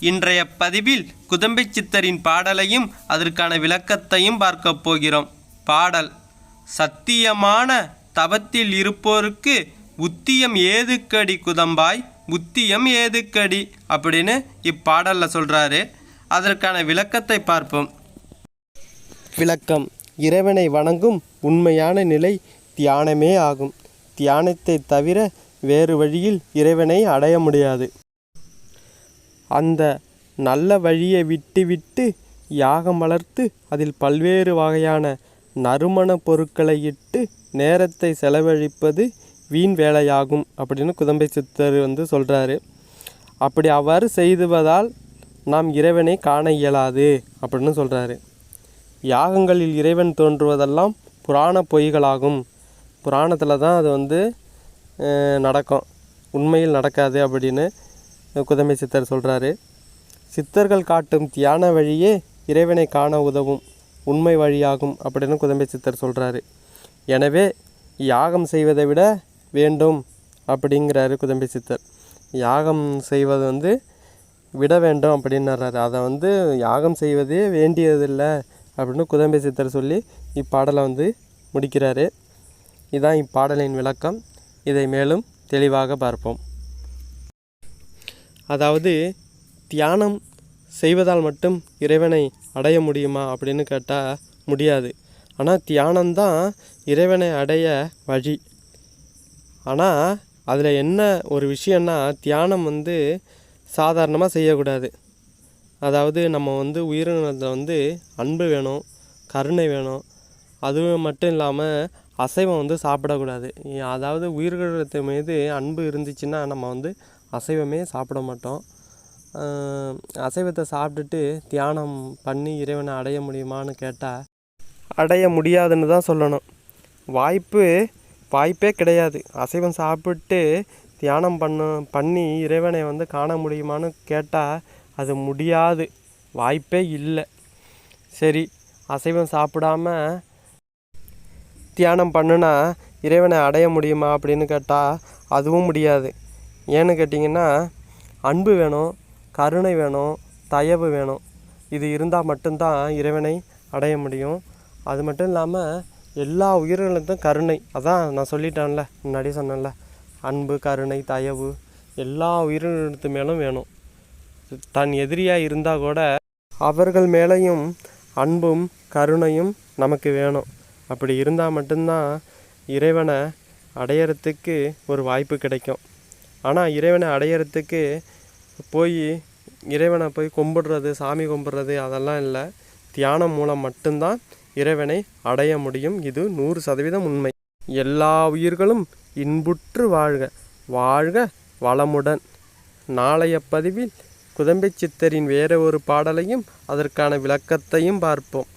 இன்றைய பதிவில் குதம்பை சித்தரின் பாடலையும் அதற்கான விளக்கத்தையும் பார்க்கப் போகிறோம். பாடல் சத்தியமான தவத்தில் இருப்போருக்கு உத்தியம் ஏதுக்கடி குதம்பாய் உத்தியம் ஏதுக்கடி அப்படின்னு இப்பாடலில் சொல்கிறாரு அதற்கான விளக்கத்தை பார்ப்போம். விளக்கம் இறைவனை வணங்கும் உண்மையான நிலை தியானமே ஆகும். தியானத்தை தவிர வேறு வழியில் இறைவனை அடைய முடியாது. அந்த நல்ல வழியை விட்டுவிட்டு யாகம் வளர்த்து அதில் பல்வேறு வகையான நறுமண பொருட்களை இட்டு நேரத்தை செலவழிப்பது வீண் வேலையாகும் அப்படின்னு குதம்பை சித்தர் வந்து சொல்கிறாரு அப்படி அவ்வாறு செய்துவதால் நாம் இறைவனை காண இயலாது அப்படின்னு சொல்கிறாரு யாகங்களில் இறைவன் தோன்றுவதெல்லாம் புராண பொய்களாகும். புராணத்தில் தான் அது வந்து நடக்கும். உண்மையில் நடக்காது அப்படின்னு குதமை சித்தர் சொல்கிறாரு சித்தர்கள் காட்டும் தியான வழியே இறைவனை காண உதவும் உண்மை வழியாகும் அப்படின்னு குதம்பை சித்தர் சொல்கிறாரு எனவே யாகம் செய்வதை விட வேண்டும் அப்படிங்கிறாரு குதம்பை சித்தர். யாகம் செய்வது வந்து விட வேண்டும் அப்படின்னுறாரு அதை வந்து யாகம் செய்வதே வேண்டியதில்லை அப்படின்னு குதம்பை சித்தர் சொல்லி இப்பாடலை வந்து முடிக்கிறாரு. இதான் இப்பாடலின் விளக்கம். இதை மேலும் தெளிவாக பார்ப்போம். அதாவது தியானம் செய்வதால் மட்டும் இறைவனை அடைய முடியுமா அப்படின்னு கேட்டால் முடியாது. ஆனால் தியானம்தான் இறைவனை அடைய வழி. ஆனால் அதில் என்ன ஒரு விஷயம்னா தியானம் வந்து சாதாரணமாக செய்யக்கூடாது. அதாவது நம்ம வந்து உயிரினத்தில் வந்து அன்பு வேணும் கருணை வேணும். அதுவும் மட்டும் இல்லாமல் அசைவம் வந்து சாப்பிடக்கூடாது. அதாவது உயிரினத்து மீது அன்பு இருந்துச்சுன்னா நம்ம வந்து அசைவமே சாப்பிட மாட்டோம். அசைவத்தை சாப்பிட்டுட்டு தியானம் பண்ணி இறைவனை அடைய முடியுமான்னு கேட்டால் அடைய முடியாதுன்னு தான் சொல்லணும். வாய்ப்பு வாய்ப்பே கிடையாது. அசைவம் சாப்பிட்டு தியானம் பண்ண பண்ணி இறைவனை வந்து காண முடியுமான்னு கேட்டால் அது முடியாது. வாய்ப்பே இல்லை. சரி அசைவம் சாப்பிடாம தியானம் பண்ணுனா இறைவனை அடைய முடியுமா அப்படின்னு கேட்டால் அதுவும் முடியாது. ஏன்னு கேட்டிங்கன்னா அன்பு வேணும் கருணை வேணும் தயவு வேணும். இது இருந்தால் மட்டும்தான் இறைவனை அடைய முடியும். அது மட்டும் இல்லாமல் எல்லா உயிர்களுக்கும் கருணை. அதான் நான் சொல்லிட்டேன்ல முன்னாடி சொன்னேன்ல. அன்பு கருணை தயவு எல்லா உயிரினத்து மேலும் வேணும். தன் எதிரியாக இருந்தால் கூட அவர்கள் மேலேயும் அன்பும் கருணையும் நமக்கு வேணும். அப்படி இருந்தால் மட்டும்தான் இறைவனை அடையறதுக்கு ஒரு வாய்ப்பு கிடைக்கும். ஆனால் இறைவனை அடையிறதுக்கு போய் இறைவனை போய் கும்பிடுறது சாமி கும்பிடுறது அதெல்லாம் இல்லை. தியானம் மூலம் மட்டும்தான் இறைவனை அடைய முடியும். இது நூறு சதவீதம் உண்மை. எல்லா உயிர்களும் இன்புற்று வாழ்க. வாழ்க வளமுடன். நாளைய பதிவில் குதம்பை சித்தரின் வேற ஒரு பாடலையும் அதற்கான விளக்கத்தையும் பார்ப்போம்.